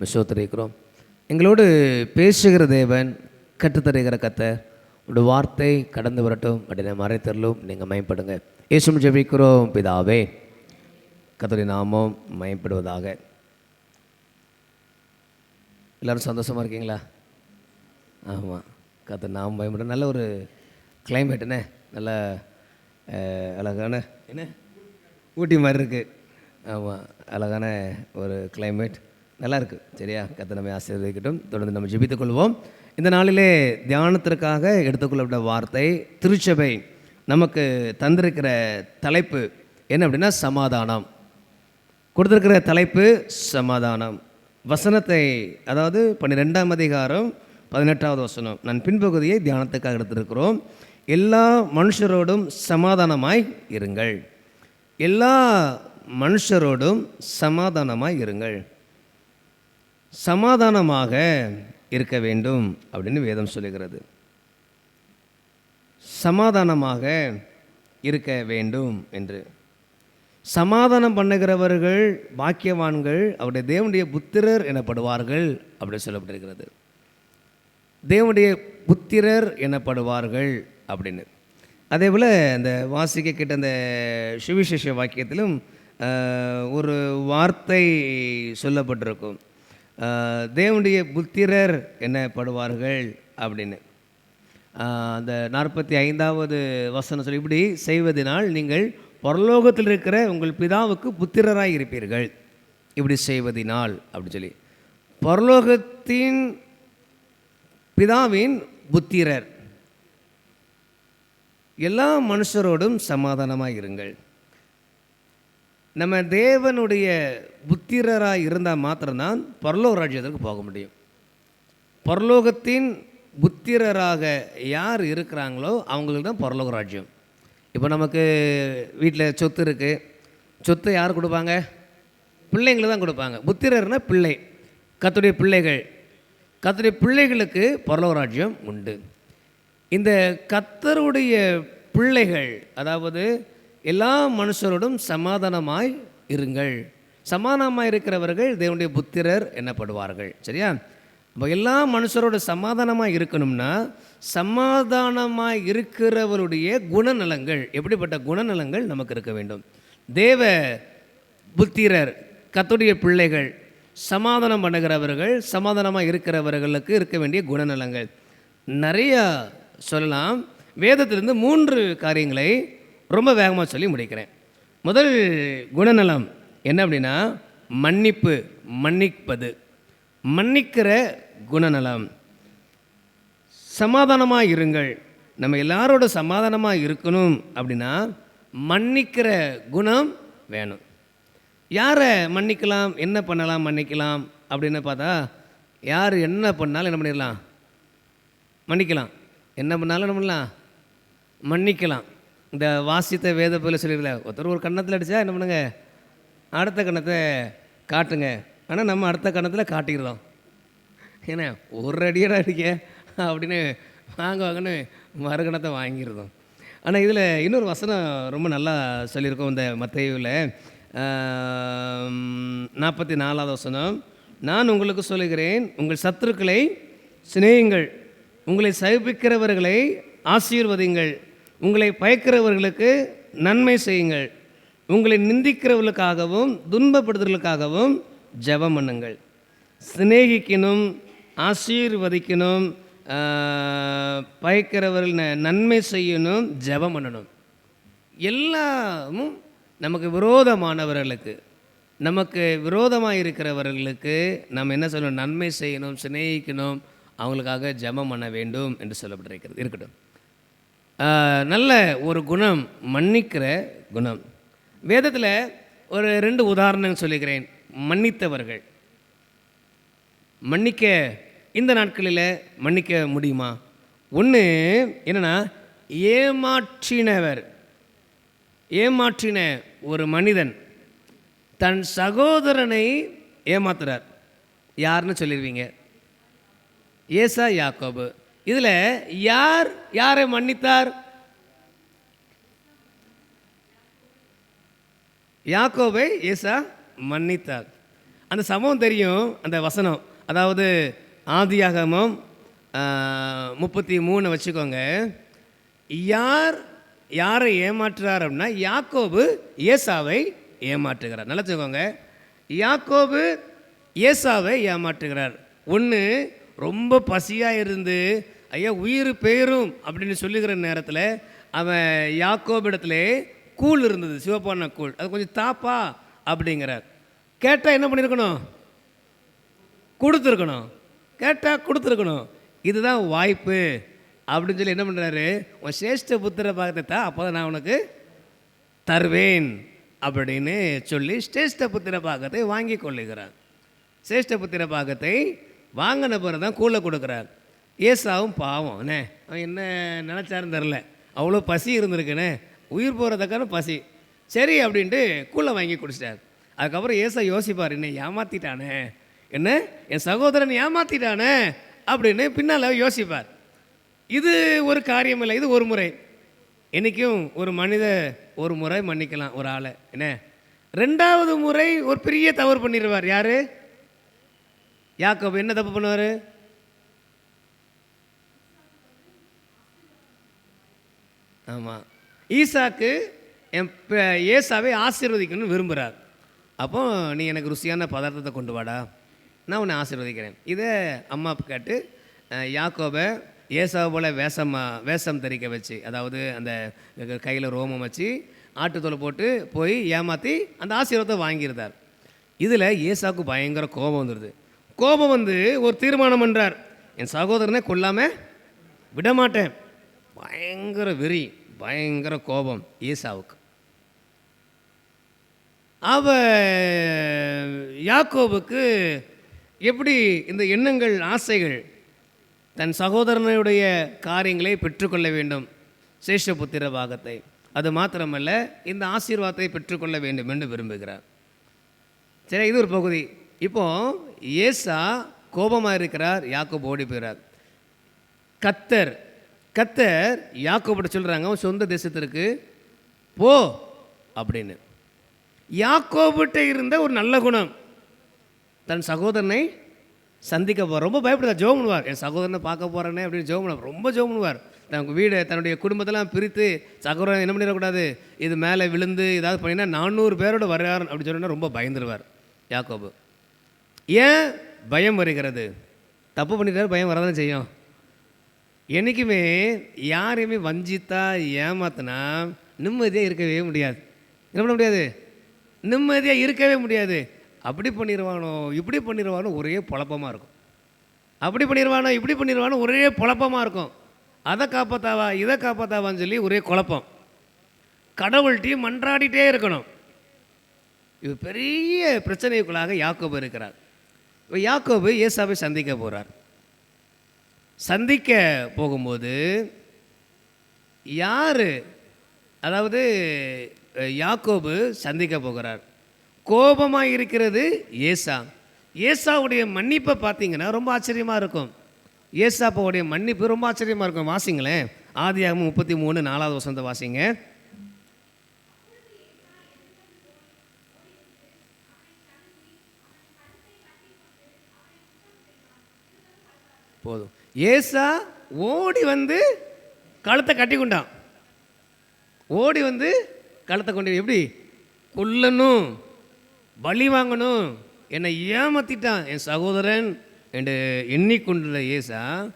விசோத்தரிக்கிறோம் எங்களோடு பேசுகிற தேவன் கற்றுத்தருகிற கத்தை உடைய வார்த்தை கடந்து வரட்டும். அப்படின்னா மறைத்தரலும் நீங்கள் மயப்படுங்க. இயேசும் ஜெபிக்கிறோம் பிதாவே. கத்தோடைய நாமம் மயப்படுவதாக. எல்லாரும் சந்தோஷமாக இருக்கீங்களா? ஆமாம் கத்த நாம் பயப்பட நல்ல ஒரு climate என்ன நல்ல அழகான என்ன? ஊட்டி மாதிரி இருக்குது ஆமாம் அழகான ஒரு climate. நல்லா இருக்குது சரியா? கத்தை நம்ம ஆசீர்வதிக்கட்டும். தொடர்ந்து நம்ம ஜெபித்துக் கொள்வோம். இந்த நாளிலே தியானத்திற்காக எடுத்துக்கொள்ளப்பட்ட வார்த்தை திருச்சபை நமக்கு தந்திருக்கிற தலைப்பு என்ன அப்படின்னா சமாதானம். கொடுத்துருக்கிற தலைப்பு சமாதானம். வசனத்தை அதாவது பன்னிரெண்டாம் அதிகாரம் பதினெட்டாவது வசனம். நான் பின்பகுதியை தியானத்துக்காக எடுத்திருக்கிறோம். எல்லா மனுஷரோடும் சமாதானமாய் இருங்கள். எல்லா மனுஷரோடும் சமாதானமாய் இருங்கள். சமாதானமாக இருக்க வேண்டும் அப்படின்னு வேதம் சொல்லுகிறது. சமாதானமாக இருக்க வேண்டும் என்று. சமாதானம் பண்ணுகிறவர்கள் பாக்கியவான்கள் அவருடைய தேவனுடைய புத்திரர் எனப்படுவார்கள் அப்படின்னு சொல்லப்பட்டிருக்கிறது. தேவனுடைய புத்திரர் எனப்படுவார்கள் அப்படின்னு. அதே போல் அந்த வாசிக்க கிட்ட அந்த சுவிசேஷ வாக்கியத்திலும் ஒரு வார்த்தை சொல்லப்பட்டிருக்கும். தேவனுடைய புத்திரர் என்னப்படுவார்கள்? அப்படின்னு. அந்த நாற்பத்தி ஐந்தாவது வசனம் சொல்லி இப்படி செய்வதனால் நீங்கள் பரலோகத்தில் இருக்கிற உங்கள் பிதாவுக்கு புத்திரராக இருப்பீர்கள். இப்படி செய்வதினால் அப்படி சொல்லி. பரலோகத்தின் பிதாவின் புத்திரர். எல்லா மனுஷரோடும் சமாதானமாக இருங்கள். நம்ம தேவனுடைய புத்திரராக இருந்தால் மாத்திரம்தான் பரலோக ராஜ்யத்திற்கு போக முடியும். பரலோகத்தின் புத்திரராக யார் இருக்கிறாங்களோ அவங்களுக்கு தான் பரலோக ராஜ்யம். இப்போ நமக்கு வீட்டில் சொத்து இருக்குது சொத்தை யார் கொடுப்பாங்க? பிள்ளைங்களுக்கு தான் கொடுப்பாங்க. புத்திரர்னா பிள்ளை. கத்துடைய பிள்ளைகள். கத்துடைய பிள்ளைகளுக்கு பரலோக ராஜ்யம் உண்டு. இந்த கத்தருடைய பிள்ளைகள் அதாவது எல்லா மனுஷரோடும் சமாதானமாய் இருங்கள். சமாதானமாக இருக்கிறவர்கள் தேவனுடைய புத்திரர் எனப்படுவார்கள் சரியா? இப்போ எல்லா மனுஷரோட சமாதானமாக இருக்கணும்னா சமாதானமாக இருக்கிறவருடைய குணநலங்கள் எப்படிப்பட்ட குணநலங்கள் நமக்கு இருக்க வேண்டும். தேவ புத்திரர் கத்துடைய பிள்ளைகள் சமாதானம் பண்ணுகிறவர்கள் சமாதானமாக இருக்கிறவர்களுக்கு இருக்க வேண்டிய குணநலங்கள். நிறையா சொல்லலாம். வேதத்திலிருந்து மூன்று காரியங்களை ரொம்ப வேகமாக சொல்லி முடிக்கிறேன். முதல் குணநலம் என்ன அப்படின்னா மன்னிப்பு மன்னிப்பது. மன்னிக்கிற குணநலம். சமாதானமாக இருங்கள். நம்ம எல்லாரோட சமாதானமாக இருக்கணும் அப்படின்னா மன்னிக்கிற குணம் வேணும். யாரை மன்னிக்கலாம்? என்ன பண்ணலாம்? மன்னிக்கலாம் அப்படின்னு பார்த்தா யார் என்ன பண்ணாலும் என்ன பண்ணிடலாம்? மன்னிக்கலாம். என்ன பண்ணாலும் என்ன பண்ணலாம்? மன்னிக்கலாம். இந்த வாசித்த வேத போல சொல்லிடல ஒருத்தர் ஒரு கன்னத்தில் அடித்தா என்ன பண்ணுங்க? அடுத்த கண்ணத்தை காட்டுங்க. ஆனால் நம்ம அடுத்த கன்னத்தில் காட்டிடுறோம் ஏன்னா ஒரு அடியடா அடிக்க அப்படின்னு வாங்க வாங்கன்னு மறுகணத்தை வாங்கிடுறோம் ஆனால் இதில் இன்னொரு வசனம் ரொம்ப நல்லா சொல்லியிருக்கோம் இந்த மத்தையில். நாற்பத்தி நாலாவது வசனம். நான் உங்களுக்கு சொல்லுகிறேன் உங்கள் சத்துருக்களை சிநேகிங்கள் உங்களை சகிப்பிக்கிறவர்களை ஆசீர்வதிங்கள் உங்களை பயக்கிறவர்களுக்கு நன்மை செய்யுங்கள். உங்களை நிந்திக்கிறவர்களுக்காகவும் துன்பப்படுத்துதலுக்காகவும் ஜெபம் பண்ணுங்கள். சிநேகிக்கணும் ஆசீர்வதிக்கணும் பயக்கிறவர்கள் நன்மை செய்யணும் ஜெபம் பண்ணணும். எல்லாமும் நமக்கு விரோதமானவர்களுக்கு நமக்கு விரோதமாக இருக்கிறவர்களுக்கு நம்ம என்ன சொல்லணும்? நன்மை செய்யணும் சிநேகிக்கணும் அவங்களுக்காக ஜெபம் பண்ண வேண்டும் என்று சொல்லப்பட்டிருக்கிறது. இருக்கட்டும். நல்ல ஒரு குணம் மன்னிக்கிற குணம். வேதத்தில் ஒரு ரெண்டு உதாரணம் சொல்லிக்கிறேன் மன்னித்தவர்கள். மன்னிக்க இந்த நாட்களில் மன்னிக்க முடியுமா? ஒன்று என்னன்னா ஏமாற்றினவர். ஏமாற்றின ஒரு மனிதன் தன் சகோதரனை ஏமாத்துறார். யாருன்னு சொல்லிடுவீங்க ஏசா யாக்கோபு. இதில் யார் யாரை மன்னித்தார்? யாக்கோவை ஏசா மன்னித்தார். அந்த சமம் தெரியும் அந்த வசனம். அதாவது ஆதியாகமம் முப்பத்தி மூணு வச்சுக்கோங்க. யார் யாரை ஏமாற்றுறார் அப்படின்னா யாக்கோபு ஏசாவை ஏமாற்றுகிறார். நல்லா வச்சுக்கோங்க. யாக்கோபு ஏசாவை ஏமாற்றுகிறார். ஒன்று ரொம்ப பசியாக இருந்து ஐயா உயிர் பெயரும் அப்படின்னு சொல்லுகிற நேரத்தில் அவன் யாக்கோபிடத்துல கூழ் இருந்தது சிவப்பான கூழ். அது கொஞ்சம் தாப்பா அப்படிங்கிறார். கேட்டால் என்ன பண்ணியிருக்கணும் கொடுத்துருக்கணும். கேட்டால் கொடுத்துருக்கணும். இதுதான் வாய்ப்பு அப்படின்னு சொல்லி என்ன பண்ணுறாரு உன் சிரேஷ்ட புத்திர பாகத்தை தான் அப்போ தான் நான் உனக்கு தருவேன் அப்படின்னு சொல்லி சிரேஷ்ட புத்திர பாகத்தை வாங்கி கொள்ளுகிறான் சிரேஷ்ட புத்திர பாகத்தை வாங்கின பிறகு தான் கூழ கொடுக்குறார். ஏசாவும் பாவம். அண்ணே அவன் என்ன நினச்சாருன்னு தெரில அவ்வளோ பசி இருந்திருக்குண்ணே. உயிர் போகிறதுக்கான பசி. சரி அப்படின்ட்டு கூழை வாங்கி குடிச்சிட்டார். அதுக்கப்புறம் ஏசா யோசிப்பார் என்ன ஏமாத்திட்டானே? என்ன? என் சகோதரன் ஏமாத்திட்டானே? அப்படின்னு பின்னால் யோசிப்பார். இது ஒரு காரியம் இல்லை இது ஒரு முறை. என்றைக்கும் ஒரு மனித ஒரு முறை மன்னிக்கலாம் ஒரு ஆளை. என்ன? ரெண்டாவது முறை ஒரு பெரிய தவறு பண்ணிடுவார். யார்? யாக்கோபு என்ன தப்பு பண்ணுவார்? ஆமாம் ஈசாக்கு என் ஏசாவை ஆசீர்வதிக்கணும்னு விரும்புகிறார் அப்போ நீ எனக்கு ருசியான பதார்த்தத்தை கொண்டு வாடா. நான் உன்னை ஆசீர்வதிக்கிறேன். இதை அம்மா கேட்டு அஹ், யாக்கோபை ஏசாவை போல் வேஷம் வேஷம் தரிக்க வச்சு அதாவது அந்த கையில் ரோமம் வச்சு ஆட்டுத்தோலை போட்டு போய் ஏமாற்றி அந்த ஆசீர்வாதத்தை வாங்கியிருந்தார். இதில் ஏசாவுக்கு பயங்கர கோபம் வந்துடுது கோபம் வந்து ஒரு தீர்மானம் பண்ணுறார் என் சகோதரனை கொல்லாமல் விடமாட்டேன். பயங்கர வெறி பயங்கர கோபம் ஏசாவுக்கு. அவ யாக்கோபுக்கு எப்படி இந்த எண்ணங்கள் ஆசைகள் தன் சகோதரனுடைய காரியங்களை பெற்றுக்கொள்ள வேண்டும்? சேஷபுத்திர பாகத்தை. அது மாத்திரமல்ல இந்த ஆசீர்வாதத்தை பெற்றுக்கொள்ள வேண்டும் என்று விரும்புகிறார். சரி இது ஒரு பகுதி. இப்போ ஏசா கோபமாக இருக்கிறார் யாக்கோப் ஓடி போகிறார் கத்தர் கத்தர் யாக்கோப்பிட்ட சொல்கிறாங்க அவன் சொந்த தேசத்திற்கு போ அப்படின்னு. யாக்கோபிட்ட இருந்த ஒரு நல்ல குணம். தன் சகோதரனை சந்திக்க போகிற ரொம்ப பயப்படுவார் ஜோம் பண்ணுவார். என் சகோதரனை பார்க்க போகிறேனே அப்படின்னு ஜோம் பண்ணுவார். ரொம்ப ஜோம் பண்ணுவார். தன் வீடு தன்னுடைய குடும்பத்தெல்லாம் பிரித்து சகோதரன் என்ன பண்ணிடக்கூடாது? இது மேலே விழுந்து ஏதாவது பண்ணினா நானூறு பேரோட வர்றார் அப்படி சொன்னால் ரொம்ப பயந்துருவார் யாக்கோபு. ஏன் பயம் வருகிறது? தப்பு பண்ணிட்டாரு பயம் வரதானே செய்யும்? என்றைக்குமே யாரையுமே வஞ்சித்தா ஏமாத்தினா நிம்மதியாக இருக்கவே முடியாது. என்ன பண்ண முடியாது? நிம்மதியாக இருக்கவே முடியாது. அப்படி பண்ணிடுவானோ இப்படி பண்ணிடுவானோ ஒரே குழப்பமாக இருக்கும். அப்படி பண்ணிடுவானோ இப்படி பண்ணிடுவானோ ஒரே குழப்பமாக இருக்கும். அதை காப்பாத்தாவா இதை காப்பாத்தாவான்னு சொல்லி ஒரே குழப்பம். கடவுள்கிட்டையும் மன்றாடிட்டே இருக்கணும். இது பெரிய பிரச்சனைக்குள்ளாக யாக்கோபு இருக்கிறார். யாக்கோபு ஏசாவை சந்திக்க போகிறார் சந்திக்க போகும்போது யார் அதாவது யாக்கோபு சந்திக்க போகிறார். கோபமாக இருக்கிறது ஏசா. ஏசாவுடைய மன்னிப்பை பார்த்தீங்கன்னா ரொம்ப ஆச்சரியமாக இருக்கும். ஏசாப்பாவுடைய மன்னிப்பு ரொம்ப ஆச்சரியமாக இருக்கும். வாசிங்களேன். ஆதியாகவும் முப்பத்தி மூணு நாலாவது வசந்த வாசிங்க. போதும். ஏசா ஓடி வந்து கழுத்தை கட்டி கொண்டான். ஓடி வந்து கழுத்தை கொண்டு எப்படி? கொல்லணும். பலி வாங்கணும். என்னை ஏமாத்திட்டான். என் சகோதரன் என்று எண்ணிக்கொண்டுள்ள ஏசா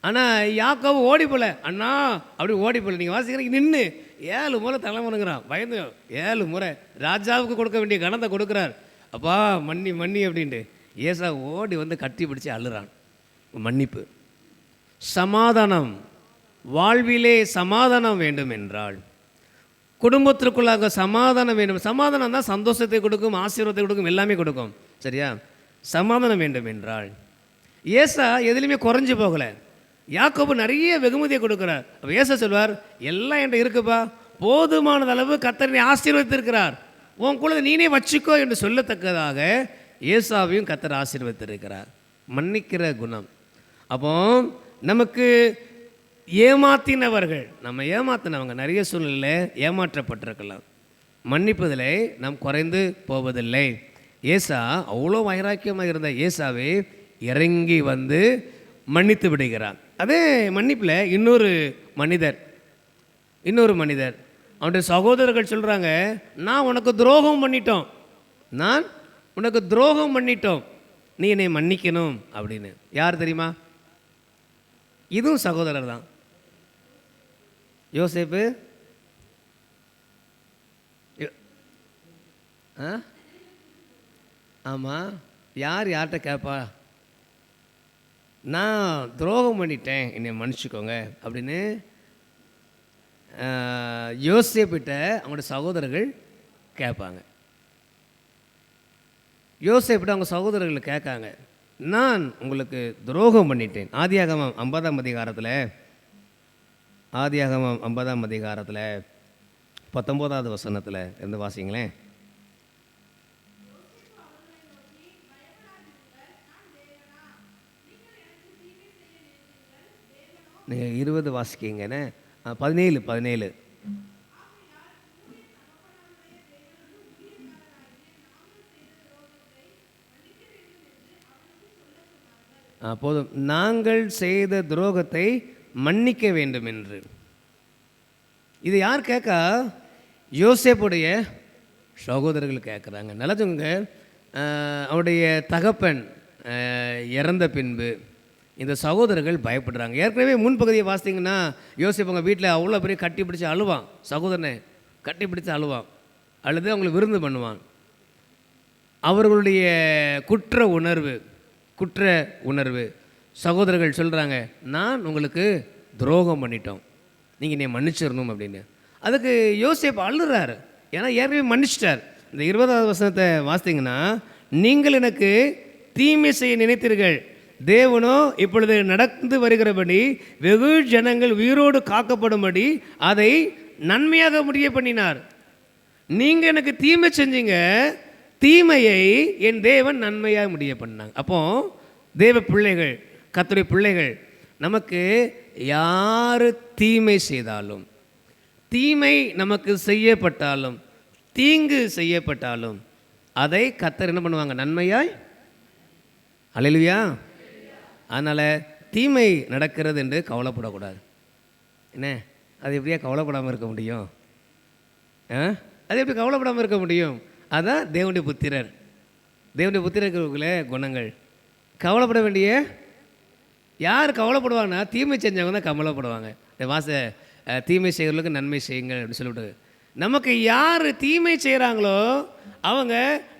ஆனால் யாக்காவும் ஓடி போல. அண்ணா அப்படி ஓடி போல. நீங்கள் வாசிக்கிறீங்க நின்று ஏழு முறை தலைமுறைங்கிறான். பயந்து ஏழு முறை ராஜாவுக்கு கொடுக்க வேண்டிய கணத்தை கொடுக்குறார். அப்பா மன்னி மன்னி அப்படின்ட்டு. ஏசா ஓடி வந்து கட்டி பிடிச்சி அழுறான். மன்னிப்பு. சமாதானம். வாழ்விலே சமாதானம் வேண்டும் என்றால் குடும்பத்திற்குள்ளாக சமாதானம் வேண்டும். சமாதானம் தான் சந்தோஷத்தை கொடுக்கும் ஆசீர்வாதத்தை கொடுக்கும் எல்லாமே கொடுக்கும். சரியா? சமாதானம் வேண்டும் என்றால் ஏசா எதுலையுமே குறைஞ்சு போகலை. யாக்கோபு நிறைய வெகுமதியை கொடுக்குறார். அப்போ ஏசா சொல்வார் எல்லாம் என்கிட்ட இருக்குப்பா. போதுமானது அளவு கத்தரனை ஆசீர்வதித்திருக்கிறார். உன் குழந்தை நீனே வச்சுக்கோ என்று சொல்லத்தக்கதாக ஏசாவையும் கத்தர் ஆசீர்வதித்திருக்கிறார். மன்னிக்கிற குணம். அப்போ நமக்கு ஏமாத்தினவர்கள் நம்ம ஏமாத்தினவங்க நிறைய சூழ்நிலையில் ஏமாற்றப்பட்டிருக்கலாம். மன்னிப்பதிலே நாம் குறைந்து போவதில்லை. ஏசா அவ்வளோ வைராக்கியமாக இருந்த ஏசாவே இறங்கி வந்து மன்னித்து விடுகிறான் அதே மன்னிப்பில் இன்னொரு மனிதர் இன்னொரு மனிதர். அவனுடைய சகோதரர்கள் சொல்கிறாங்க நான் உனக்கு துரோகம் பண்ணிட்டோம். நான் உனக்கு துரோகம் பண்ணிட்டோம். நீ என்னை மன்னிக்கணும். அப்படின்னு. யார் தெரியுமா? இதுவும் சகோதரர் தான் யோசேப்பு ஆ? ஆமாம் யார் யார்கிட்ட கேட்பா நான் துரோகம் பண்ணிட்டேன் என்னை மன்னிச்சுக்கோங்க அப்படின்னு யோசேப்பிட்ட அவங்களோட சகோதரர்கள் கேட்பாங்க. யோசேப்பிட்ட அவங்க சகோதரர்கள் கேட்காங்க. நான் உங்களுக்கு துரோகம் பண்ணிட்டேன். ஆதியாகமம் ஐம்பதாம் அதிகாரத்தில் ஆதியாகமம் ஐம்பதாம் அதிகாரத்தில் பத்தொம்போதாவது வசனத்தில் இருந்து வாசிங்களேன். நீங்கள் இருபது வாசிக்கிங்கண்ணே பதினேழு பதினேழு. போதும். நாங்கள் செய்த துரோகத்தை மன்னிக்க வேண்டும் என்று இது யார் கேட்கா? யோசேப்புடைய சகோதரர்கள் கேட்குறாங்க. நல்லதுங்க அவருடைய தகப்பன் இறந்த பின்பு இந்த சகோதரர்கள் பயப்படுறாங்க. ஏற்கனவே முன்பகுதியை வாசித்தீங்கன்னா யோசிப்பு அவங்க வீட்டில் அவ்வளோ பெரிய கட்டி பிடிச்சி அழுவான். சகோதரனை கட்டி பிடிச்சி அழுவான். அழுது அவங்களுக்கு விருந்து பண்ணுவான். அவர்களுடைய குற்ற உணர்வு குற்ற உணர்வு. சகோதரர்கள் சொல்கிறாங்க நான் உங்களுக்கு துரோகம் பண்ணிட்டோம். நீங்கள் என்னை மன்னிச்சிடணும் அப்படின்னு. அதுக்கு யோசிப்பு அழுறாரு. ஏன்னா ஏற்கனவே மன்னிச்சிட்டார். இந்த இருபதாவது வசனத்தை வாசித்தீங்கன்னா நீங்கள் எனக்கு தீமை செய்ய நினைத்தீர்கள். தேவனோ இப்பொழுது நடந்து வருகிறபடி வெகு ஜனங்கள் உயிரோடு காக்கப்படும்படி அதை நன்மையாக முடிய பண்ணினார். நீங்கள் எனக்கு தீமை செஞ்சீங்க. தீமையை என் தேவன் நன்மையாக முடிய பண்ணாங்க. அப்போ தேவ பிள்ளைகள் கர்த்தருடைய பிள்ளைகள் நமக்கு யார் தீமை செய்தாலும் தீமை நமக்கு செய்யப்பட்டாலும் தீங்கு செய்யப்பட்டாலும் அதை கத்தர் என்ன பண்ணுவாங்க? நன்மையாய்? அலையிலுயா அதனால் தீமை நடக்கிறது என்று கவலைப்படக்கூடாது. என்ன? அது எப்படியா கவலைப்படாமல் இருக்க முடியும்? ஆ? அது எப்படி கவலைப்படாமல் இருக்க முடியும்? அதான் தேவனுடைய புத்திரர். தேவனுடைய புத்திரர்களுக்குள்ள குணங்கள். கவலைப்பட வேண்டிய யார் கவலைப்படுவாங்கன்னா தீமை செஞ்சவங்க தான் கவலைப்படுவாங்க. இந்த வாச தீமை செய்கிறவர்களுக்கு நன்மை செய்யுங்கள் அப்படின்னு சொல்லிவிட்டு. நமக்கு யார் தீமை செய்கிறாங்களோ அவங்க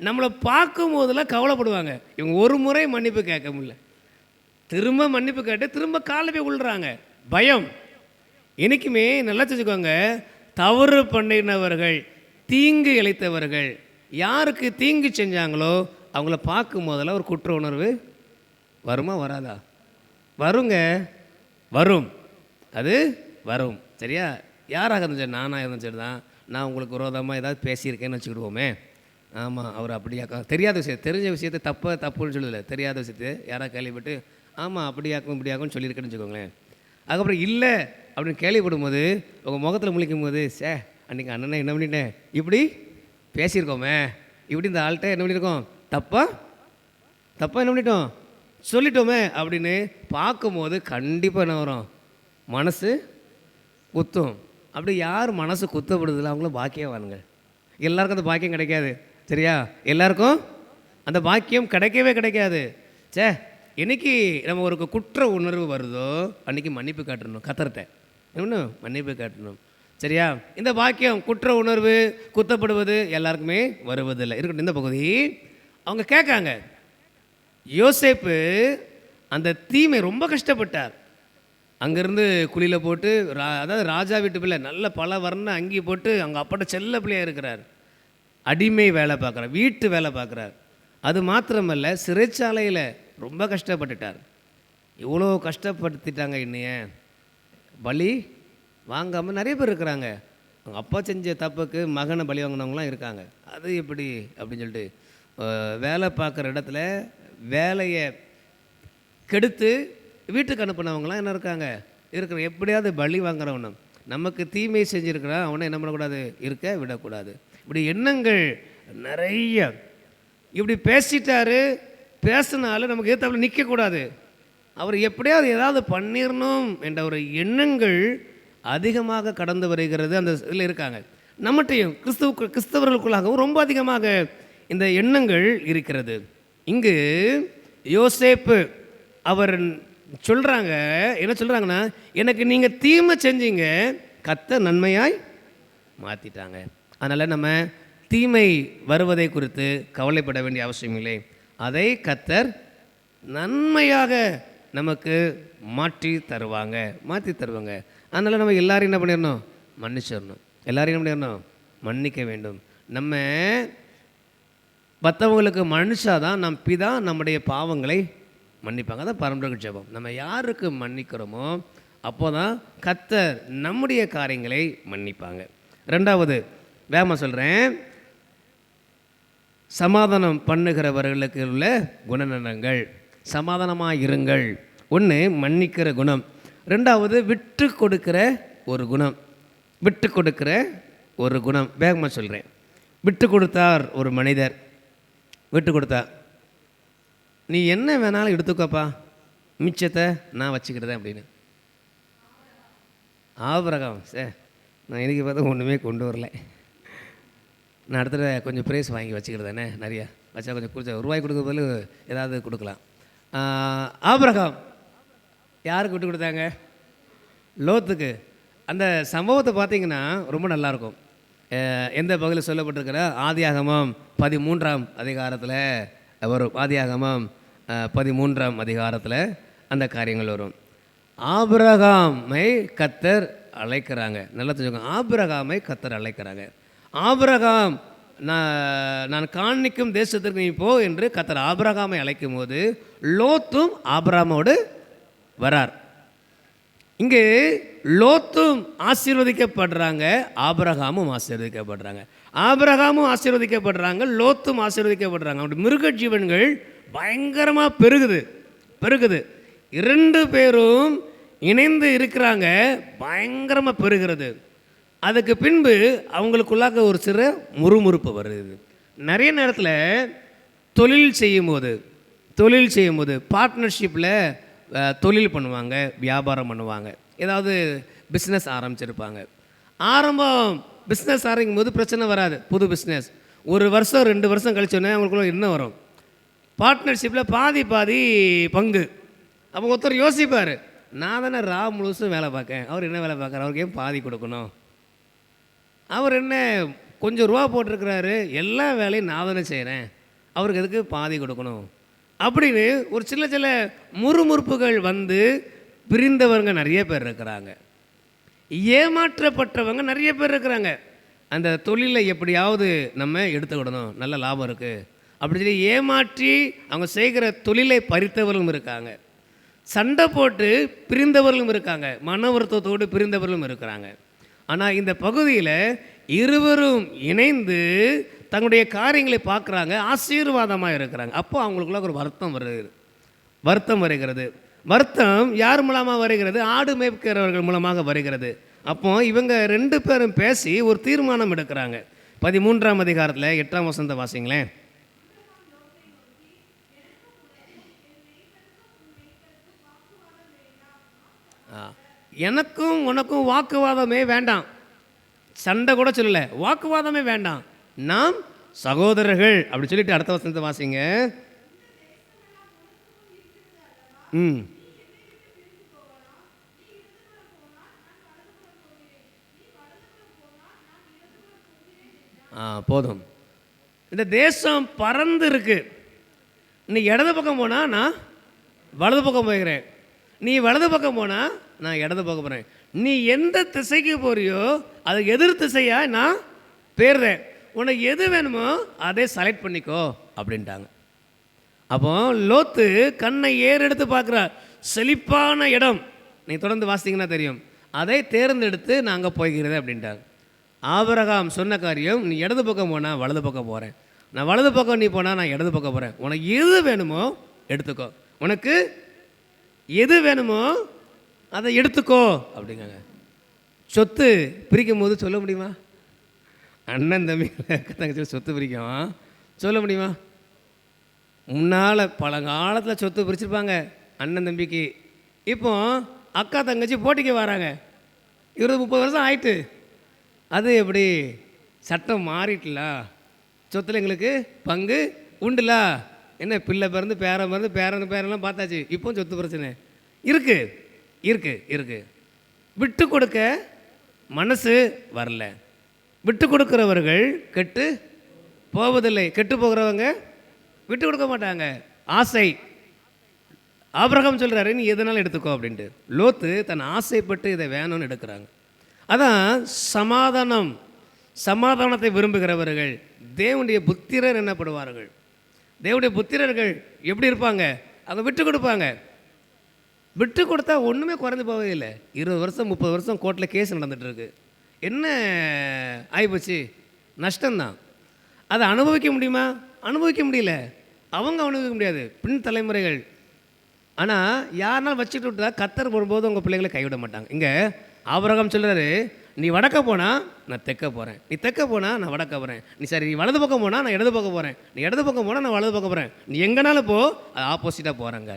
நம்மளை பார்க்கும் போதெல்லாம் கவலைப்படுவாங்க. இவங்க ஒரு முறை மன்னிப்பு கேட்க முடியல. திரும்ப மன்னிப்பு கேட்டு திரும்ப காலில் போய் விழுறாங்க பயம். என்றைக்குமே நல்லா தெரிஞ்சுக்கோங்க தவறு பண்ணினவர்கள் தீங்கு இழைத்தவர்கள். யாருக்கு தீங்கு செஞ்சாங்களோ அவங்கள பார்க்கும் போதெல்லாம் ஒரு குற்ற உணர்வு வருமா வராதா? வருங்க. வரும். அது வரும். சரியா? யாராக இருந்தாலும் சரி நானாக இருந்தாலும் சரி தான் நான் உங்களுக்கு விரோதமாக ஏதாவது பேசியிருக்கேன்னு வச்சுக்கிடுவோமே. ஆமாம் அவர் அப்படியாக்கா தெரியாத விஷயம் தெரிஞ்ச விஷயத்தை தப்பாக தப்புன்னு சொல்லல. தெரியாத விஷயத்தை யாராவது கேள்விப்பட்டு ஆமாம் அப்படியாக்கும் இப்படியாக்கும்னு சொல்லியிருக்கேன்னு வச்சுக்கோங்களேன். அதுக்கப்புறம் இல்லை அப்படின்னு கேள்விப்படும் போது உங்கள் முகத்தில் முழிக்கும் போது சே அன்றைக்கி அண்ணனை என்ன பண்ணிட்டேன்? இப்படி பேசியிருக்கோமே. இப்படி இந்த ஆள்கிட்ட என்ன பண்ணியிருக்கோம்? தப்பா? தப்பாக என்ன பண்ணிட்டோம்? சொல்லிட்டோமே அப்படின்னு பார்க்கும்போது கண்டிப்பாக என்ன வரும்? மனசு குத்தும். அப்படி யார் மனசு குத்தப்படுதில்ல அவங்களும் பாக்கியம் வாருங்க எல்லாருக்கும் அந்த பாக்கியம் கிடைக்காது. சரியா? எல்லாருக்கும் அந்த பாக்கியம் கிடைக்கவே கிடைக்காது. சே என்றைக்கு நம்ம ஒரு குற்ற உணர்வு வருதோ அன்னைக்கு மன்னிப்பு காட்டணும். கத்தர்கிட்ட. என்ன மன்னிப்பு காட்டணும். சரியா? இந்த வாக்கியம் குற்ற உணர்வு குத்தப்படுவது எல்லாருக்குமே வருவதில்லை. இருக்கட்டும் இந்த பகுதி அவங்க கேட்காங்க யோசேப்பு அந்த தீமை ரொம்ப கஷ்டப்பட்டார். அங்கேருந்து குழியில் போட்டு ரா அதாவது ராஜா வீட்டு பிள்ளை நல்ல பல வர்ண அங்கி போட்டு அவங்க அப்பாட்ட செல்ல பிள்ளையாக இருக்கிறார். அடிமை வேலை பார்க்குறார் வீட்டு வேலை பார்க்குறார். அது மாத்திரமல்ல சிறைச்சாலையில் ரொம்ப கஷ்டப்பட்டுட்டார். இவ்வளோ கஷ்டப்படுத்திட்டாங்க என்னைய பலி. வாங்காமல் நிறைய பேர் இருக்கிறாங்க. அவங்க அப்பா செஞ்ச தப்புக்கு மகனை பலி வாங்கினவங்களாம் இருக்காங்க. அது எப்படி அப்படின்னு சொல்லிட்டு வேலை பார்க்குற இடத்துல வேலையை கெடுத்து வீட்டுக்கு அனுப்புனவங்களாம் என்ன இருக்காங்க? இருக்கிற எப்படியாவது பலி வாங்குறவனும் நமக்கு தீமை செஞ்சுருக்கிறான் அவனை என்ன பண்ணக்கூடாது? இருக்க விடக்கூடாது. இப்படி எண்ணங்கள் நிறைய. இப்படி பேசிட்டாரு பேசினாலும் நமக்கு ஏற்றாப்புல நிற்கக்கூடாது அவர் எப்படியாவது ஏதாவது பண்ணிடணும் என்ற ஒரு எண்ணங்கள் அதிகமாக கடந்து வருகிறது. அந்த இதில் இருக்காங்க. நம்மகிட்டையும் கிறிஸ்துவ கிறிஸ்தவர்களுக்குள்ளாகவும் ரொம்ப அதிகமாக இந்த எண்ணங்கள் இருக்கிறது. இங்கு யோசேப்பு அவர் சொல்கிறாங்க என்ன சொல்கிறாங்கன்னா எனக்கு நீங்கள் தீமை செஞ்சீங்க கத்த நன்மையாய் மாற்றிட்டாங்க அதனால் நம்ம தீமை வருவதை குறித்து கவலைப்பட வேண்டிய அவசியம் இல்லை. அதை கத்தர் நன்மையாக நமக்கு மாற்றி தருவாங்க மாற்றி தருவாங்க. அதனால் நம்ம எல்லோரும் என்ன பண்ணிடணும்? மன்னிச்சிடணும். எல்லோரும் என்ன பண்ணிடணும்? மன்னிக்க வேண்டும். நம்ம மற்றவங்களுக்கு மன்னிச்சாதான் நம் பிதா நம்முடைய பாவங்களை மன்னிப்பாங்க. அதான் பரம்பரை ஜெபம். நம்ம யாருக்கு மன்னிக்கிறோமோ அப்போ தான் கத்தர் நம்முடைய காரியங்களை மன்னிப்பாங்க. ரெண்டாவது வேகமாக சொல்கிறேன் சமாதானம் பண்ணுகிறவர்களுக்கு உள்ள குணநலங்கள் சமாதானமாக இருங்கள். ஒன்று மன்னிக்கிற குணம். ரெண்டாவது விட்டு கொடுக்கிற ஒரு குணம். விட்டு கொடுக்கிற ஒரு குணம். வேகமாக சொல்கிறேன் விட்டு கொடுத்தார் ஒரு மனிதர். விட்டு கொடுத்தார் நீ என்ன வேணாலும் எடுத்துக்கோப்பா. மிச்சத்தை நான் வச்சுக்கிட்டேன் அப்படின்னு. ஆபரகம் சார் நான் இன்றைக்கி பார்த்தா ஒன்றுமே கொண்டு வரல. நான் அடுத்த கொஞ்சம் ப்ரைஸ் வாங்கி வச்சுக்கிறதானே நிறையா. வச்சா கொஞ்சம் கொடுத்த ஒரு ரூபாய் கொடுக்க பதில் ஏதாவது கொடுக்கலாம். ஆபரகம் யாருக்கு விட்டு கொடுத்தாங்க? லோத்துக்கு. அந்த சம்பவத்தை பார்த்தீங்கன்னா ரொம்ப நல்லாயிருக்கும். எந்த பகுதியில் சொல்லப்பட்டிருக்கிற? ஆதியாகமம் பதிமூன்றாம் அதிகாரத்தில் வரும். ஆதியாகமம் பதிமூன்றாம் அதிகாரத்தில் அந்த காரியங்கள் வரும். ஆபிரகாமை கத்தர் அழைக்கிறாங்க. நல்லா தெரிஞ்சுக்கோங்க. ஆபிரகாமை கத்தர் அழைக்கிறாங்க. ஆபிரகாம் நான் நான் காணிக்கும் தேசத்திற்கு நீ போ என்று கத்தர் ஆபிரகாமை அழைக்கும் போது லோத்தும் ஆபிரகாமோடு வரார். இங்கு லோத்தும் ஆசீர்வதிக்கப்படுறாங்க ஆபரகாமும் ஆசீர்வதிக்கப்படுறாங்க. ஆபரகாமும் ஆசீர்வதிக்கப்படுறாங்க லோத்தும் ஆசீர்வதிக்கப்படுறாங்க. அப்படி மிருக ஜீவன்கள் பயங்கரமாக பெருகுது பெருகுது. இரண்டு பேரும் இணைந்து இருக்கிறாங்க பயங்கரமாக பெருகிறது. அதுக்கு பின்பு அவங்களுக்குள்ளாக ஒரு சிறு முறுமுறுப்பு வருது. நிறைய நேரத்தில் தொழில் செய்யும்போது தொழில் செய்யும்போது பார்ட்னர்ஷிப்பில் தொழில் பண்ணுவாங்க வியாபாரம் பண்ணுவாங்க. ஏதாவது பிஸ்னஸ் ஆரம்பிச்சிருப்பாங்க. ஆரம்பம் பிஸ்னஸ் ஆரம்பிக்கும் போது பிரச்சனை வராது புது பிஸ்னஸ் ஒரு வருஷம் ரெண்டு வருஷம் கழிச்சோன்னே அவங்களுக்குள்ள என்ன வரும்? பார்ட்னர்ஷிப்பில் பாதி பாதி பங்கு. அப்போ ஒருத்தர் யோசிப்பார் நான் தானே ரா முழுசும் வேலை பார்க்கேன் அவர் என்ன வேலை பார்க்குறாரு? அவருக்கு ஏன் பாதி கொடுக்கணும்? அவர் என்ன கொஞ்சம் ரூபா போட்டிருக்கிறாரு. எல்லா வேலையும் நான் தானே செய்கிறேன் அவருக்கு எதுக்கு பாதி கொடுக்கணும்? அப்படின்னு ஒரு சில சில முறுமுறுப்புகள் வந்து பிரிந்தவங்க நிறைய பேர் இருக்கிறாங்க. ஏமாற்றப்பட்டவங்க நிறைய பேர் இருக்கிறாங்க. அந்த தொழிலை எப்படியாவது நம்ம எடுத்துக்கிடணும். நல்ல லாபம் இருக்குது அப்படி சொல்லி ஏமாற்றி அவங்க செய்கிற தொழிலை பறித்தவர்களும் இருக்காங்க. சண்டை போட்டு பிரிந்தவர்களும் இருக்காங்க. மன வருத்தத்தோடு பிரிந்தவர்களும் இருக்கிறாங்க. ஆனால் இந்த பகுதியில் இருவரும் இணைந்து தங்களுடைய காரியங்களை பார்க்குறாங்க ஆசீர்வாதமாக இருக்கிறாங்க. அப்போ அவங்களுக்குள்ள ஒரு வருத்தம் வருது. வருத்தம் வருகிறது. வருத்தம் யார் மூலமாக வருகிறது? ஆடு மேய்க்கிறவர்கள் மூலமாக வருகிறது. அப்போ இவங்க ரெண்டு பேரும் பேசி ஒரு தீர்மானம் எடுக்கிறாங்க. பதிமூன்றாம் அதிகாரத்தில் எட்டாம் வசந்த வாசிங்களேன். எனக்கும் உனக்கும் வாக்குவாதமே வேண்டாம். சண்டை கூட சொல்லலை. வாக்குவாதமே வேண்டாம். நாம் சகோதரர்கள் அப்படி சொல்லிட்டு அடுத்த வசனத்தை வாசிங்க. ம். ஆ போதும். இந்த தேசம் பறந்து இருக்கு. நீ இடது பக்கம் போனால் நான் வலது பக்கம் போய்க்கிறேன் நீ வலது பக்கம் போனால் நான் இடது பக்கம் போகிறேன் நீ எந்த திசைக்கு போறியோ அது எதிர் திசையாக நான் பேர்றேன் உனக்கு எது வேணுமோ அதை செலக்ட் பண்ணிக்கோ அப்படின்ட்டாங்க. அப்போ லோத்து கண்ணை ஏறெடுத்து பார்க்குறார். செழிப்பான இடம். நீ தொடர்ந்து வாசித்தீங்கன்னா தெரியும். அதை தேர்ந்தெடுத்து நாங்கள் போய்கிறது அப்படின்ட்டாங்க. ஆபரகாம் சொன்ன காரியம் நீ இடது பக்கம் போனால் வலது பக்கம் போகிறேன் நான் வலது பக்கம் நீ போனால் நான் இடது பக்கம் போகிறேன் உனக்கு எது வேணுமோ எடுத்துக்கோ. உனக்கு எது வேணுமோ அதை எடுத்துக்கோ அப்படிங்க சொத்து பிரிக்கும் போது சொல்ல முடியுமா? அண்ணன் தம்பி அக்கா தங்கச்சி சொத்து பிரிக்கும். சொல்ல முடியுமா? முன்னால் பழங்காலத்தில் சொத்து பிரிச்சிருப்பாங்க அண்ணன் தம்பிக்கு. இப்போ அக்கா தங்கச்சி போட்டிக்கு வராங்க. இருபது முப்பது வருஷம் ஆயிட்டு. அது எப்படி? சட்டம் மாறிட்டுலா? சொத்துல எங்களுக்கு பங்கு உண்டுல? என்ன பிள்ளை பிறந்து பேரன் பிறந்து பேரன் பேரெல்லாம் பார்த்தாச்சு. இப்போ சொத்து பிரச்சனை. இருக்கு. இருக்கு இருக்கு. விட்டு கொடுக்க மனசு வரல. விட்டு கொடுக்குறவர்கள் கெட்டு போவதில்லை. கெட்டு போகிறவங்க விட்டு கொடுக்க மாட்டாங்க. ஆசை. ஆபிரகம் சொல்கிறாரு நீ எதனால் எடுத்துக்கோ? அப்படின்ட்டு. லோத்து தன் ஆசைப்பட்டு இதை வேணும்னு எடுக்கிறாங்க. அதான் சமாதானம். சமாதானத்தை விரும்புகிறவர்கள் தேவனுடைய புத்திரர் என்னப்படுவார்கள். தேவனுடைய புத்திரர்கள் எப்படி இருப்பாங்க? அதை விட்டு கொடுப்பாங்க. விட்டு கொடுத்தா ஒன்றுமே குறைந்து போகவே இல்லை இருபது வருஷம் முப்பது வருஷம் கோர்ட்டில் கேஸ் நடந்துகிட்ருக்கு என்ன ஆகிப்போச்சு நஷ்டம்தான். அதை அனுபவிக்க முடியுமா? அனுபவிக்க முடியல. அவங்க அனுபவிக்க முடியாது. பின் தலைமுறைகள். ஆனால் யாருனாலும் வச்சுட்டு விட்டா கத்தர் வரும்போது உங்கள் பிள்ளைகளை கைவிட மாட்டாங்க. இங்கே ஆபரகம் சொல்கிறாரு நீ வடக்க போனால் நான் தெக்க போகிறேன் நீ தெக்க போனால் நான் வடக்க போகிறேன் நீ சரி நீ வலது பக்கம் போனால் நான் இடது பக்கம் போகிறேன் நீ இடது பக்கம் போனால் நான் வலது பக்கம் போகிறேன் நீ எங்கனாலும் போ அது ஆப்போசிட்டாக போகிறாங்க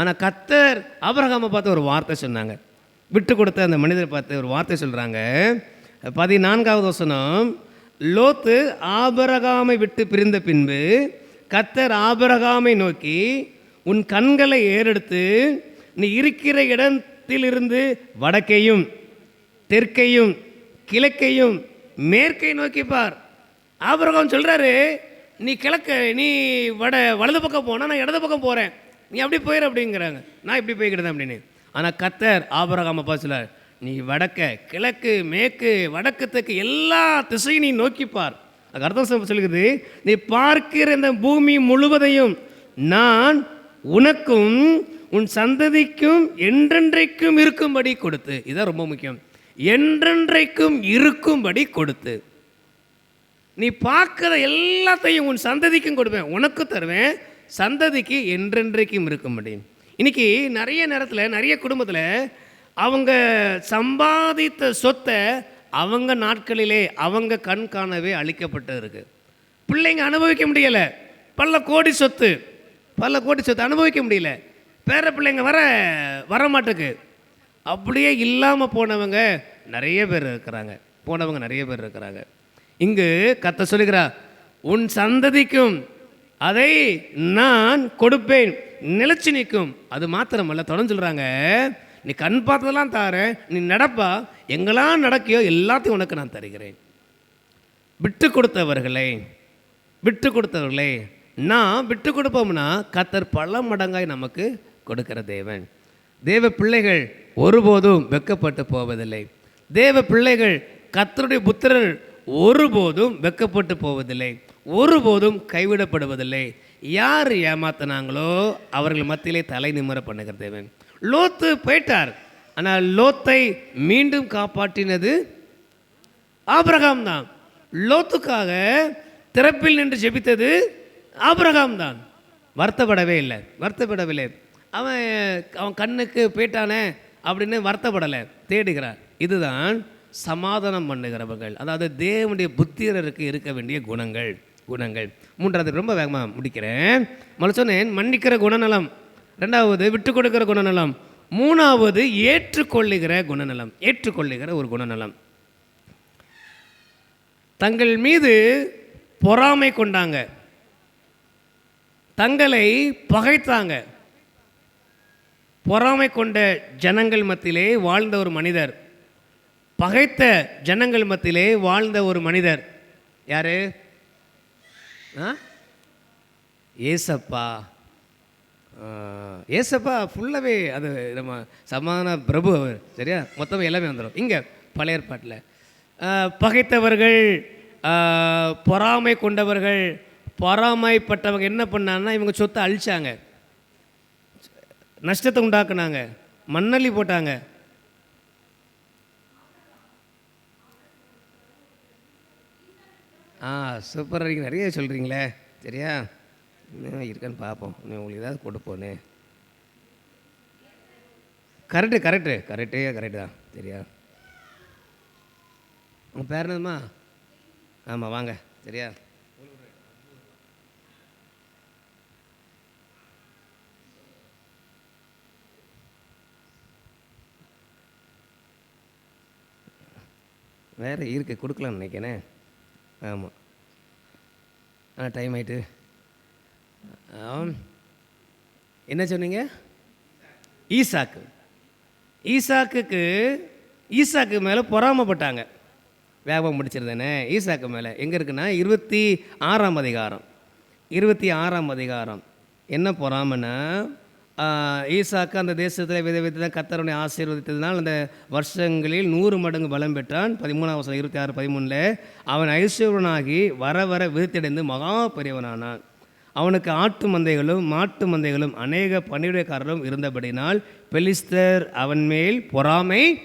ஆனால் கத்தர் ஆபரகாமை பார்த்து ஒரு வார்த்தை சொன்னாங்க. விட்டு கொடுத்த அந்த மனிதரை பார்த்து ஒரு வார்த்தை சொல்கிறாங்க பதினான்காவது வசனம் லோத்து ஆபரகாமை விட்டு பிரிந்த பின்பு கத்தர் ஆபரகாமை நோக்கி உன் கண்களை ஏறெடுத்து நீ இருக்கிற இடத்திலிருந்து வடக்கையும் தெற்கையும் கிழக்கையும் மேற்கை நோக்கி பார். ஆபரகம் சொல்கிறாரு நீ கிழக்க நீ வட வலது பக்கம் போனால் நான் இடது பக்கம் போகிறேன் நீ அப்படி போயிடு அப்படிங்கிறாங்க. நான் இப்படி போய்க்கிட்டேன் அப்படின்னு. ஆனால் கத்தர் ஆபரகாம அப்பா நீ வடக்க கிழக்கு மேற்கு வடக்கு தெற்கு எல்லா திசையும் நீ நோக்கி பார் அதுக்கு அர்த்தம் சொல்லுகிறது நீ பார்க்கிற இந்த பூமி முழுவதையும் நான் உனக்கும் உன் சந்ததிக்கும் என்றென்றைக்கும் இருக்கும்படி கொடுத்து. இதான் ரொம்ப முக்கியம். என்றென்றைக்கும் இருக்கும்படி கொடுத்து. நீ பார்க்குற எல்லாத்தையும் உன் சந்ததிக்கும் கொடுப்பேன் உனக்கு தருவேன் சந்ததிக்கு என்றென்றைக்கும் இருக்கும்படி இன்றைக்கி நிறைய நேரத்தில் நிறைய குடும்பத்தில் அவங்க சம்பாதித்த சொத்தை அவங்க நாட்களிலே அவங்க கண் காணவே அளிக்கப்பட்டு இருக்குது பிள்ளைங்க அனுபவிக்க முடியலை. பல கோடி சொத்து பல கோடி சொத்து அனுபவிக்க முடியல. பேர பிள்ளைங்க வர வரமாட்டுக்கு. அப்படியே இல்லாமல் போனவங்க நிறைய பேர் இருக்கிறாங்க. போனவங்க நிறைய பேர் இருக்கிறாங்க. இங்கு கத்த சொல்லுகிறா உன் சந்ததிக்கும் அதை நான் கொடுப்பேன். நிலச்சி நிற்கும். அது மாத்திரமல்ல தொடர்ந்து சொல்கிறாங்க நீ கண் பார்த்ததெல்லாம் தாரேன் நீ நடப்பா. எங்கெல்லாம் நடக்கையோ எல்லாத்தையும் உனக்கு நான் தருகிறேன். விட்டு கொடுத்தவர்களே விட்டு கொடுத்தவர்களே நான் விட்டு கொடுப்போம்னா கத்தர் பல மடங்காய் நமக்கு கொடுக்கிற தேவன். தேவ பிள்ளைகள் ஒருபோதும் வெக்கப்பட்டு போவதில்லை. தேவ பிள்ளைகள் கத்தருடைய புத்திரர் ஒருபோதும் வெக்கப்பட்டு போவதில்லை. ஒருபோதும் கைவிடப்படுவதில்லை. யார் ஏமாத்தினாங்களோ அவர்கள் மத்தியிலே தலை நிமிர பண்ணுகிற தேவன். லோத்து போயிட்டார். ஆனால் லோத்தை மீண்டும் காப்பாற்றினது ஆபிரகாம் தான் லோத்துக்காக திறப்பில் நின்று ஜெபித்தது ஆபிரகாம் தான் வருத்தப்படவே இல்லை. வருத்தப்படவில்லை. அவன் அவன் கண்ணுக்கு போயிட்டானே அப்படின்னு வருத்தப்படலை. தேடுகிறார். இதுதான் சமாதானம் பண்ணுகிறவர்கள். அதாவது தேவனுடைய புத்திரருக்கு இருக்க வேண்டிய குணங்கள். குணங்கள். மூன்றாவது ரொம்ப வேகமாக முடிக்கிறேன். முதல்ல சொன்னேன் மன்னிக்கிற குணநலம். ரெண்டாவது விட்டு கொடுக்கிற குணநலம். மூணாவது ஏற்றுக்கொள்ளுகிற குணநலம். ஏற்றுக்கொள்ளுகிற ஒரு குணநலம். தங்கள் மீது பொறாமை கொண்டாங்க. தங்களை பகைத்தாங்க. பொறாமை கொண்ட ஜனங்கள் மத்தியிலே வாழ்ந்த ஒரு மனிதர். பகைத்த ஜனங்கள் மத்தியிலே வாழ்ந்த ஒரு மனிதர். யாரு? ஏசப்பா. ஆ, ஏசப்பா ஃபுல்லாகவே அது நம்ம சமாதான பிரபு அவர். சரியா? மொத்தமாக எல்லாமே வந்துடும் இங்கே பழைய ஏற்பாட்டில். பகைத்தவர்கள் பொறாமை கொண்டவர்கள் பொறாமைப்பட்டவங்க என்ன பண்ணாங்கன்னா இவங்க சொத்தை அழிச்சாங்க. நஷ்டத்தை உண்டாக்குனாங்க. மண்ணள்ளி போட்டாங்க. ஆ சூப்பராக இருக்குது நிறைய சொல்கிறீங்களே சரியா? இன்னும் இருக்கான்னு பார்ப்போம் இன்னும் உங்களுக்கு ஏதாவது கொடுப்போன்னு கரெக்டு கரெக்டு கரெக்டே கரெக்டு தான். சரியா? உங்கள் பேர் என்னதுமா ஆமாம் வாங்க. சரியா? வேறு இருக்குது கொடுக்கலாம்னு நினைக்கிறேன். ஆமாம் ஆ டைம் ஆயிட்டு. என்ன சொன்னீங்க? ஈசாக்கு. ஈசாக்குக்கு ஈசாக்கு மேலே பொறாமப்பட்டாங்க. வேகம் முடிச்சிருந்தேனே ஈசாக்கு மேலே. எங்கே இருக்குன்னா இருபத்தி ஆறாம் அதிகாரம். இருபத்தி ஆறாம் அதிகாரம். என்ன பொறாமன்னா ஈசாக்கு அந்த தேசத்தில் வித வித கத்தருடைய ஆசீர்வதித்ததினால் அந்த வருஷங்களில் நூறு மடங்கு பலம் பெற்றான். பதிமூணாம் வருஷம் இருபத்தி ஆறு பதிமூணில் அவன் ஐஸ்வரனாகி வர வர விருத்தடைந்து மகா பெரியவனானான். அவனுக்கு ஆட்டு மந்தைகளும் மாட்டு மந்தைகளும் அநேக பணிவிடைக்காரரும் இருந்தபடினால் பெலிஸ்தர் அவன் மேல் பொறாமை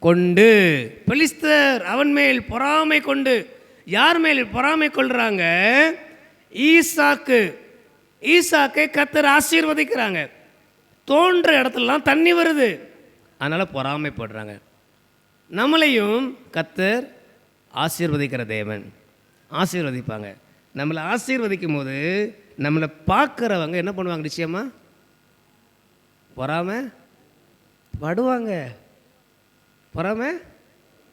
கொண்டு. பெலிஸ்தர் அவன் மேல் பொறாமை கொண்டு. யார் மேல் பொறாமை கொள்கிறாங்க ஈசாக்கு. ஈசாக்கை கத்தர் ஆசீர்வதிக்கிறாங்க. தோன்ற இடத்துலலாம் தண்ணி வருது. அதனால் பொறாமைப்படுறாங்க. நம்மளையும் கத்தர் ஆசீர்வதிக்கிற தேவன். ஆசீர்வதிப்பாங்க. நம்மளை ஆசீர்வதிக்கும் போது நம்மளை பார்க்குறவங்க என்ன பண்ணுவாங்க நிச்சயமாக பொறாம படுவாங்க. பொறாம?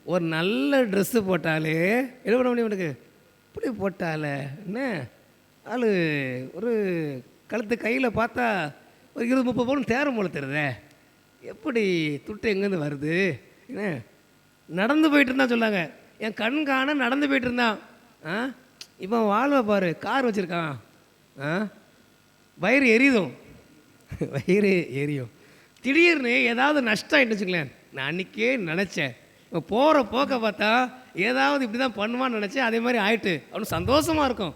ஒரு நல்ல ட்ரெஸ்ஸு போட்டாலே என்ன பண்ண முடியும் உனக்கு இப்படி போட்டால என்ன? ஆளு ஒரு கழுத்து கையில் பார்த்தா ஒரு இருபது முப்பது பவுன் தேரம் போல தெரியுதே. எப்படி துட்டு எங்கேருந்து வருது? என்ன? நடந்து போயிட்டு இருந்தான் சொன்னாங்க. என் கண் காண நடந்து போயிட்டு இருந்தான். ஆ? இப்போ வாழ்வை பாரு கார் வச்சுருக்கான். ஆ? வயிறு எரியுதும். வயிறு எரியும். திடீர்னு ஏதாவது நஷ்டம் ஆயிட்டு வச்சுங்களேன் நான் அன்றைக்கே நினச்சேன். இப்போ போகிற போக்க பார்த்தா ஏதாவது இப்படி தான் பண்ணுவான்னு நினச்சேன். அதே மாதிரி ஆயிட்டு. அவனுக்கு சந்தோஷமாக இருக்கும்.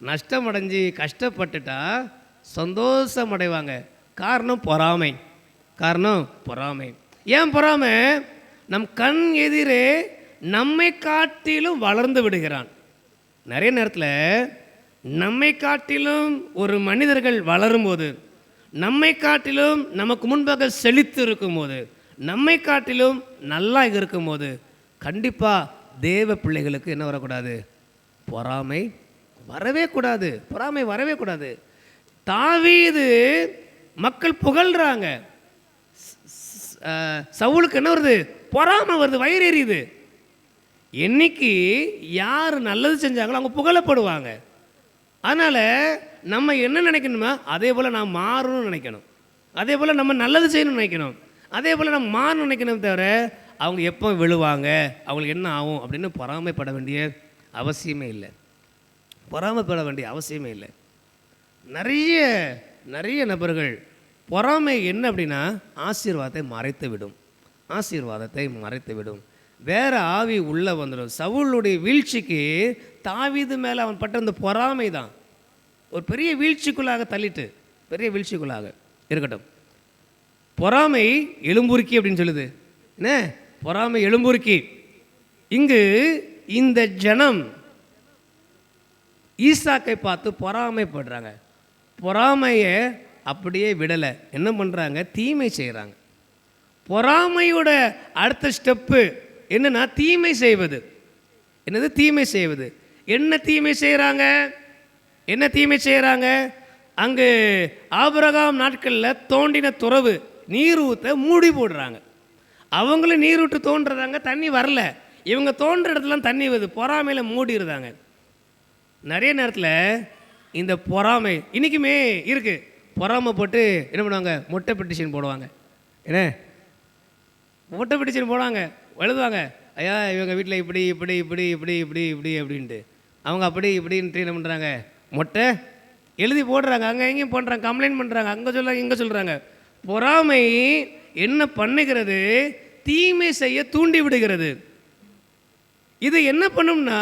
நஷ்டம் அடைஞ்சு கஷ்டப்பட்டுட்டா சந்தோஷம் அடைவாங்க காரணம் பொறாமை. காரணம் பொறாமை. ஏன் பொறாமை? நம் கண் எதிரே நம்மை காட்டிலும் வளர்ந்து விடுகிறான். நிறைய நேரத்தில் நம்மை காட்டிலும் ஒரு மனிதர்கள் வளரும்போது நம்மை காட்டிலும் நமக்கு முன்பாக செழித்து இருக்கும்போது நம்மை காட்டிலும் நல்லா இருக்கும்போது கண்டிப்பாக தேவ பிள்ளைகளுக்கு என்ன வரக்கூடாது? பொறாமை வரவே கூடாது பொறாமை வரவே கூடாது. தாவீது மக்கள் புகழ்றாங்க. சவுளுக்கு என்ன வருது? பொறாமை வருது வயிறு எரியுது. என்னைக்கு யார் நல்லது செஞ்சாங்களோ அவங்க புகழப்படுவாங்க. அதனால் நம்ம என்ன நினைக்கணுமா அதே போல் நான் மாறணும்னு நினைக்கணும். அதே போல் நம்ம நல்லது செய்யணும்னு நினைக்கணும். அதே போல் நம்ம மாறணும்னு நினைக்கணும் தவிர அவங்க எப்போ விழுவாங்க அவங்களுக்கு என்ன ஆகும் அப்படின்னு பொறாமைப்பட வேண்டிய அவசியமே இல்லை. பொறாமைப்பட வேண்டிய அவசியமே இல்லை. நிறைய நிறைய நபர்கள் பொறாமை என்ன அப்படின்னா ஆசீர்வாதத்தை மறைத்து விடும். ஆசீர்வாதத்தை மறைத்து விடும். வேறு ஆவி உள்ளே வந்துடும். சவுளுடைய வீழ்ச்சிக்கு தாவிது மேலே அவன் பட்ட அந்த பொறாமை தான். ஒரு பெரிய வீழ்ச்சிக்குள்ளாக தள்ளிட்டு பெரிய வீழ்ச்சிக்குள்ளாக இருக்கட்டும். பொறாமை எலும்புருக்கி அப்படின்னு சொல்லுது. என்ன? பொறாமை எலும்புருக்கி இங்கு இந்த ஜனம் ஈசாக்கை பார்த்து பொறாமைப்படுறாங்க. பொறாமையை அப்படியே விடலை. என்ன பண்ணுறாங்க தீமை செய்கிறாங்க பொறாமையோட அடுத்த ஸ்டெப்பு என்னன்னா தீமை செய்வது. என்னது? தீமை செய்வது. என்ன தீமை செய்கிறாங்க என்ன தீமை செய்கிறாங்க அங்கு ஆபரகாம் நாட்களில் தோண்டின துறவு நீர் ஊற்ற மூடி போடுறாங்க. அவங்களும் நீர் விட்டு தோன்றுறாங்க. தண்ணி வரல. இவங்க தோன்ற இடத்துலாம் தண்ணி வருது. பொறாமையில் மூடிடுறாங்க. நிறைய நேரத்தில் இந்த பொறாமை இன்றைக்குமே இருக்குது பொறாமை போட்டு என்ன பண்ணுவாங்க? மொட்டை பெட்டிஷன் போடுவாங்க. என்ன? மொட்டை பெட்டிஷன் போடுவாங்க. எழுதுவாங்க. ஐயா இவங்க வீட்டில் இப்படி இப்படி இப்படி இப்படி இப்படி இப்படி அப்படின்ட்டு. அவங்க அப்படி இப்படின்ட்டு என்ன பண்ணுறாங்க மொட்டை எழுதி போடுறாங்க. அங்கே எங்கேயும் பண்ணுறாங்க கம்ப்ளைண்ட் பண்ணுறாங்க அங்கே சொல்கிறாங்க இங்கே சொல்கிறாங்க பொறாமை என்ன பண்ணுகிறது? தீமை செய்ய தூண்டி விடுகிறது. இது என்ன பண்ணும்னா